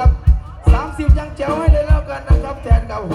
กับ 30 ยังเจ๋วให้เลยแล้วกันนะครับ แทนกับโห